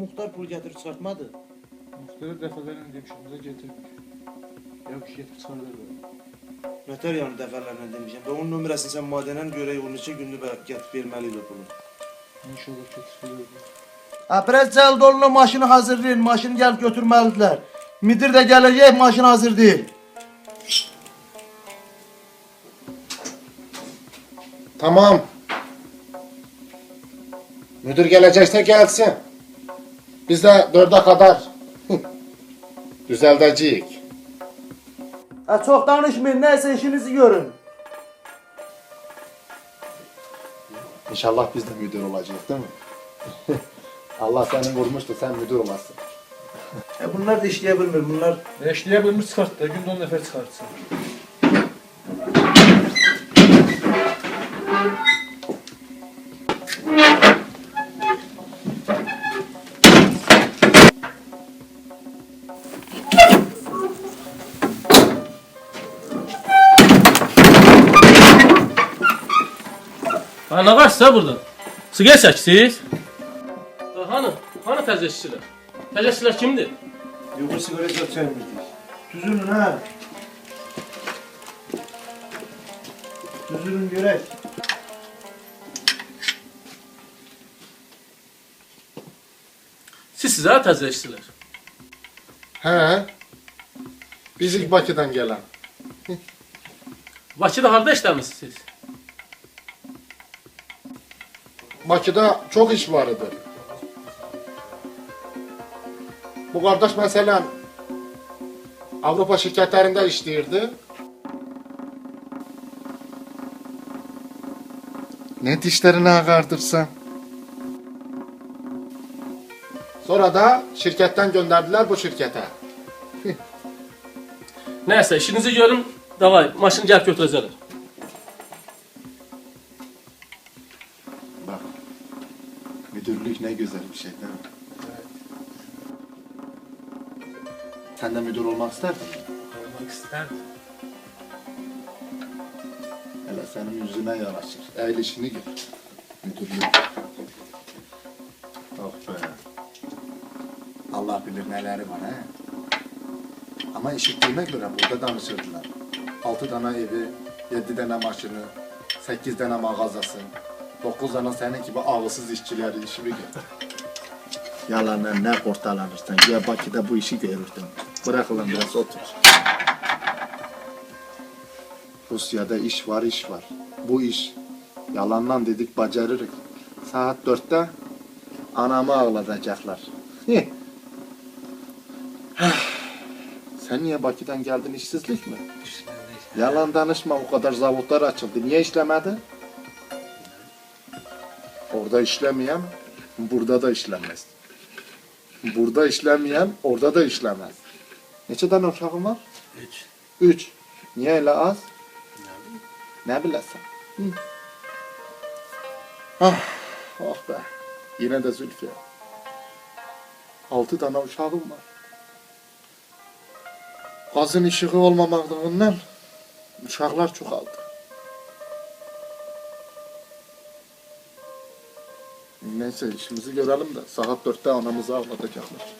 muhtar pul getirip çıkartmadı. Muhtarı defalarını demişim de getirdik. Ya bir şey getirip çıkarırlar böyle. Nöter yani defalarına demişim. Ben onun numarasını sen madenen göre onun için günlü be- getirip vermeliydi pulu. İnşallah getirip Ha biraz cəld olun maşını hazırlayın. Maşını gel götürmelidirler. Müdür de gelecek maşın hazır değil. Tamam. Müdür gelecekse gelsin. Biz de dörde kadar düzeldecek. Ha çok danışmayın neyse işinizi görün. İnşallah biz de müdür olacağız değil mi? Allah seni vurmuştu sen müdür olasın. E bunlar da işleyebilmir bunlar. Eşliğe bölümü çıkarttı. Günde 10 nefer çıkartsın. Ha ne varsa burada? Sigara çəksiniz? Hani? Hani təzəşçilər? Təzəşçilər kimdir? Yok bu sigara götürmüyoruz. Düzülün ha. Düzülün görek. Siz sizə təzəşçilər. He. Biz ilk Bakı'dan gelen. Bakıda harda işləmisiniz? Bakı'da çok iş vardı. Bu kardeş mesela Avrupa şirketlerinde işleyirdi. Ne dişlerini ağardırsan. Sonra da şirketten gönderdiler bu şirkete. Nəysə, işinizi görün. Davay, maşını gəlib götürəcəklər. Şey değil mi? Sen de müdür olmak isterdin mi? Olmaq istərdim. Hele senin yüzüne yaraşır. El işini gör. Müdürlük. Oh be. Allah bilir neleri var he. Ama işittiğime göre burada danışırdılar. Altı tane evi, yedi tane maşını, sekiz tane mağazası, dokuz tane senin gibi ağılsız işçileri işi bir gör. Yalanlar ne ortalanırsan, ya Bakı'da bu işi görürdün. Bırak ulan biraz otur. Rusya'da iş var iş var. Bu iş yalandan dedik bacarırız. Saat dörtte anamı ağlatacaklar. Sen niye Bakı'dan geldin işsizlik mi? Yalan danışma o kadar zavutlar açıldı. Niye işlemedi? Orada işlemeyen burada da işlemez. Burada işlemeyen orada da işlemez. Neçə tane uşağın var? Üç. Üç. Niye öyle az? Ne bilesin? Hı. Ah, oh be. Yine de Zülfü. Altı tane uşağım var. Gazın ışığı olmamadığından uşaklar çoğaldı. Neyse işimizi görelim de saat dörtte anamızı ağlatacaklar.